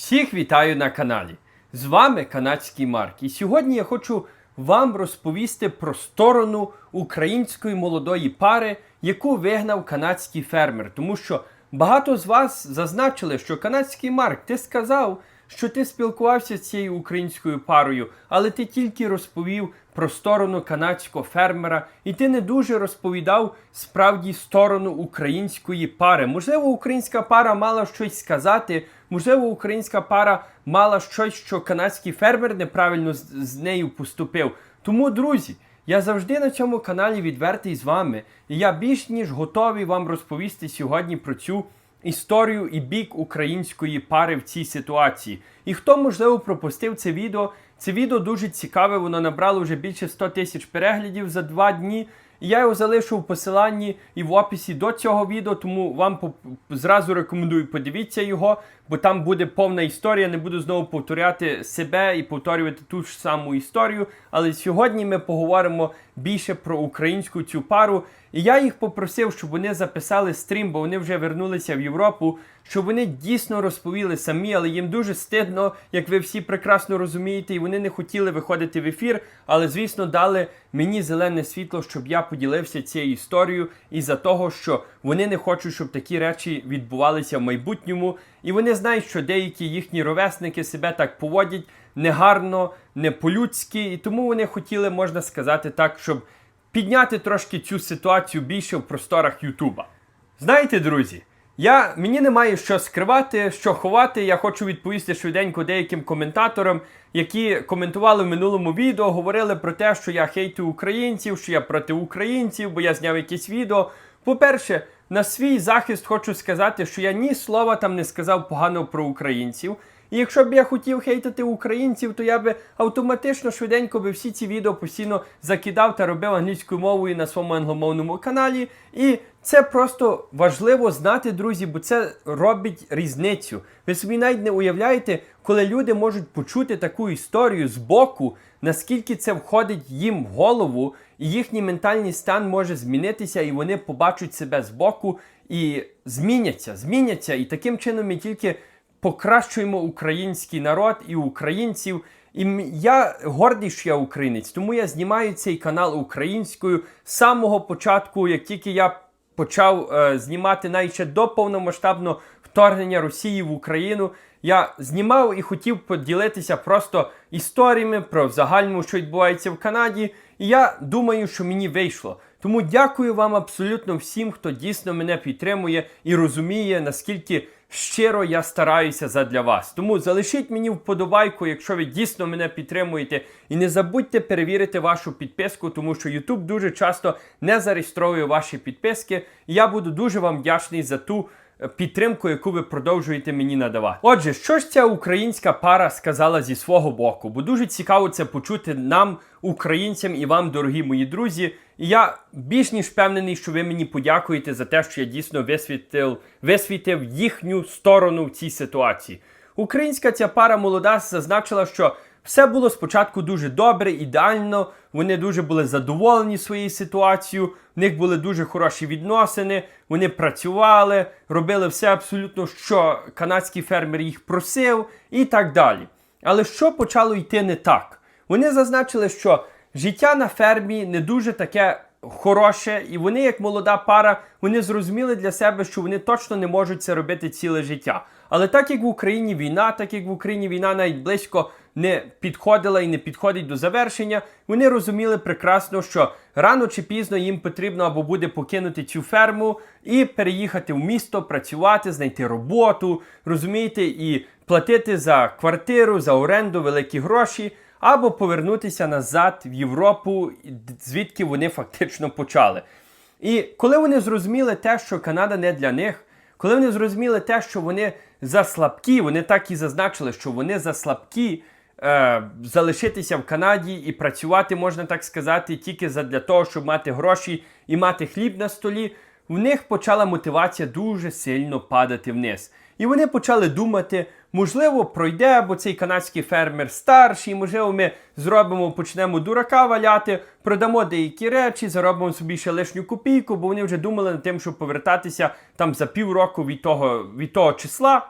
Всіх вітаю на каналі. З вами канадський Марк. І сьогодні я хочу вам розповісти про сторону української молодої пари, яку вигнав канадський фермер. Тому що багато з вас зазначили, що канадський Марк, ти сказав, що ти спілкувався з цією українською парою, але ти тільки розповів про сторону канадського фермера, і ти не дуже розповідав справді сторону української пари. Можливо, українська пара мала щось сказати, можливо, українська пара мала щось, що канадський фермер неправильно з, з нею поступив. Тому, друзі. Я завжди на цьому каналі відвертий з вами, і я більш ніж готовий вам розповісти сьогодні про цю історію і бік української пари в цій ситуації. І хто, можливо, пропустив це відео, це відео дуже цікаве, воно набрало вже більше 100 тисяч переглядів за два дні. Я його залишу в посиланні і в описі до цього відео, тому вам зразу рекомендую подивіться його, бо там буде повна історія. Не буду знову повторяти себе і повторювати ту ж саму історію. Але сьогодні ми поговоримо більше про українську цю пару. І я їх попросив, щоб вони записали стрім, бо вони вже вернулися в Європу, щоб вони дійсно розповіли самі, але їм дуже стидно, як ви всі прекрасно розумієте, і вони не хотіли виходити в ефір, але звісно дали мені зелене світло, щоб я поділився цією історією, і за того, що вони не хочуть, щоб такі речі відбувалися в майбутньому. І вони знають, що деякі їхні ровесники себе так поводять негарно, не по-людськи, і тому вони хотіли, можна сказати так, щоб підняти трошки цю ситуацію більше в просторах Ютуба. Знаєте, друзі, я, мені немає що скривати, що ховати. Я хочу відповісти швиденько деяким коментаторам, які коментували в минулому відео, говорили про те, що я хейтю українців, що я проти українців, бо я зняв якесь відео. По-перше, на свій захист хочу сказати, що я ні слова там не сказав поганого про українців. І якщо б я хотів хейтити українців, то я би автоматично швиденько би всі ці відео постійно закидав та робив англійською мовою на своєму англомовному каналі. І це просто важливо знати, друзі, бо це робить різницю. Ви собі навіть не уявляєте, коли люди можуть почути таку історію з боку, наскільки це входить їм в голову, і їхній ментальний стан може змінитися, і вони побачать себе з боку і зміняться, зміняться. І таким чином ми тільки покращуємо український народ і українців. І я гордий, що я українець, тому я знімаю цей канал українською з самого початку, як тільки я почав е, знімати навіть ще до повномасштабного вторгнення Росії в Україну. Я знімав і хотів поділитися просто історіями про в загальному, що відбувається в Канаді. І я думаю, що мені вийшло. Тому дякую вам абсолютно всім, хто дійсно мене підтримує і розуміє, наскільки щиро я стараюся задля вас. Тому залишіть мені вподобайку, якщо ви дійсно мене підтримуєте. І не забудьте перевірити вашу підписку, тому що YouTube дуже часто не зареєстровує ваші підписки. І я буду дуже вам вдячний за ту підтримку, яку ви продовжуєте мені надавати. Отже, що ж ця українська пара сказала зі свого боку? Бо дуже цікаво це почути нам, українцям, і вам, дорогі мої друзі. І я більш ніж впевнений, що ви мені подякуєте за те, що я дійсно висвітив, висвітив їхню сторону в цій ситуації. Українська ця пара молода зазначила, що все було спочатку дуже добре, ідеально. Вони дуже були задоволені своєю ситуацією. В них були дуже хороші відносини. Вони працювали, робили все абсолютно, що канадський фермер їх просив, і так далі. Але що почало йти не так? Вони зазначили, що життя на фермі не дуже таке хороше, і вони, як молода пара, вони зрозуміли для себе, що вони точно не можуть це робити ціле життя. Але так як в Україні війна, так як в Україні війна навіть близько не підходила і не підходить до завершення, вони розуміли прекрасно, що рано чи пізно їм потрібно або буде покинути цю ферму і переїхати в місто, працювати, знайти роботу, розумієте, і платити за квартиру, за оренду великі гроші або повернутися назад в Європу, звідки вони фактично почали. І коли вони зрозуміли те, що Канада не для них, коли вони зрозуміли те, що вони заслабкі, вони так і зазначили, що вони заслабкі е, залишитися в Канаді і працювати, можна так сказати, тільки для того, щоб мати гроші і мати хліб на столі, в них почала мотивація дуже сильно падати вниз. І вони почали думати, можливо, пройде, бо цей канадський фермер старший, можливо, ми зробимо, почнемо дурака валяти, продамо деякі речі, заробимо собі ще лишню копійку, бо вони вже думали над тим, щоб повертатися там за півроку від того, від того числа.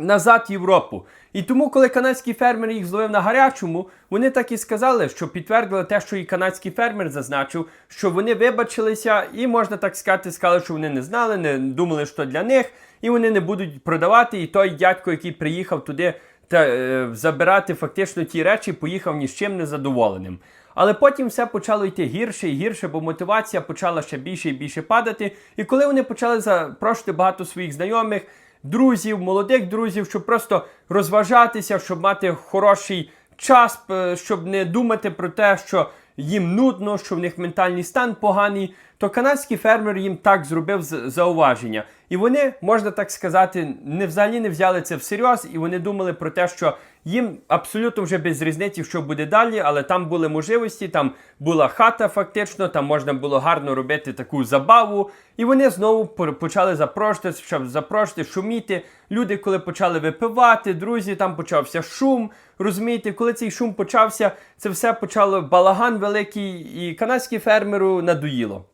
Назад Європу. І тому, коли канадський фермер їх зловив на гарячому, вони так і сказали, що підтвердили те, що і канадський фермер зазначив, що вони вибачилися, і можна так сказати, сказали, що вони не знали, не думали, що для них, і вони не будуть продавати. І той дядько, який приїхав туди та е, забирати фактично ті речі, поїхав ні з чим не задоволеним. Але потім все почало йти гірше і гірше, бо мотивація почала ще більше і більше падати. І коли вони почали запрошувати багато своїх знайомих, друзів, молодих друзів, щоб просто розважатися, щоб мати хороший час, щоб не думати про те, що їм нудно, що в них ментальний стан поганий, то канадський фермер їм так зробив зауваження. І вони, можна так сказати, не взагалі не взяли це всерйоз, і вони думали про те, що їм абсолютно вже без різниці, що буде далі, але там були можливості, там була хата, фактично, там можна було гарно робити таку забаву. І вони знову по- почали запрошувати, щоб запрошувати, шуміти. Люди, коли почали випивати, друзі, там почався шум. Розумієте, коли цей шум почався, це все почало балаган великий, і канадський фермеру надоїло.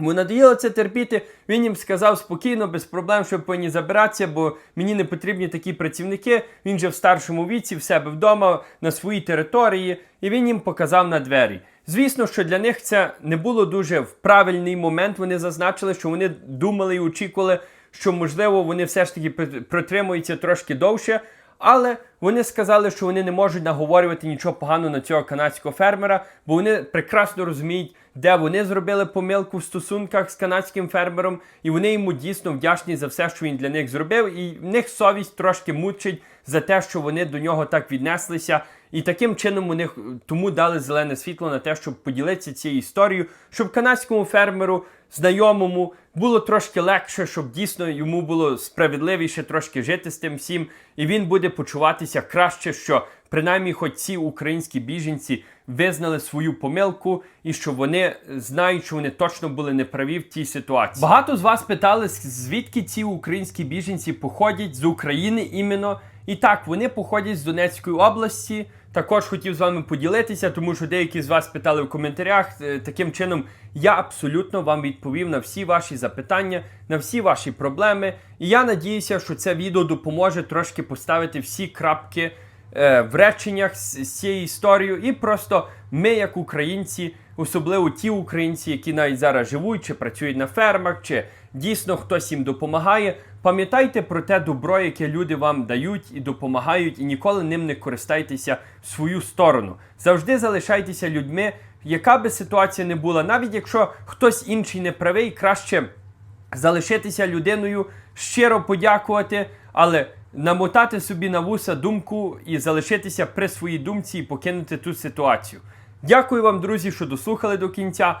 Йому надоїло це терпіти. Він їм сказав спокійно, без проблем, що ви повинні забиратися, бо мені не потрібні такі працівники. Він же в старшому віці, в себе вдома, на своїй території, і він їм показав на двері. Звісно, що для них це не було дуже в правильний момент. Вони зазначили, що вони думали і очікували, що можливо вони все ж таки протримуються трошки довше. Але вони сказали, що вони не можуть наговорювати нічого поганого на цього канадського фермера, бо вони прекрасно розуміють, де вони зробили помилку в стосунках з канадським фермером, і вони йому дійсно вдячні за все, що він для них зробив. І в них совість трошки мучить за те, що вони до нього так віднеслися. І таким чином вони х- тому дали зелене світло на те, щоб поділитися цією історією, щоб канадському фермеру, знайомому, було трошки легше, щоб дійсно йому було справедливіше трошки жити з тим всім, і він буде почуватися краще, що принаймні хоч ці українські біженці визнали свою помилку, і що вони знають, що вони точно були неправі в тій ситуації. Багато з вас питали, звідки ці українські біженці походять з України іменно. І так, вони походять з Донецької області. Також хотів з вами поділитися, тому що деякі з вас питали в коментарях. Е, Таким чином, я абсолютно вам відповів на всі ваші запитання, на всі ваші проблеми. І я надіюся, що це відео допоможе трошки поставити всі крапки е, в реченнях з, цією історією. І просто ми, як українці, особливо ті українці, які навіть зараз живуть, чи працюють на фермах, чи дійсно хтось їм допомагає. Пам'ятайте про те добро, яке люди вам дають і допомагають, і ніколи ним не користайтеся в свою сторону. Завжди залишайтеся людьми, яка би ситуація не була, навіть якщо хтось інший не правий, краще залишитися людиною, щиро подякувати, але намотати собі на вуса думку і залишитися при своїй думці і покинути ту ситуацію. Дякую вам, друзі, що дослухали до кінця.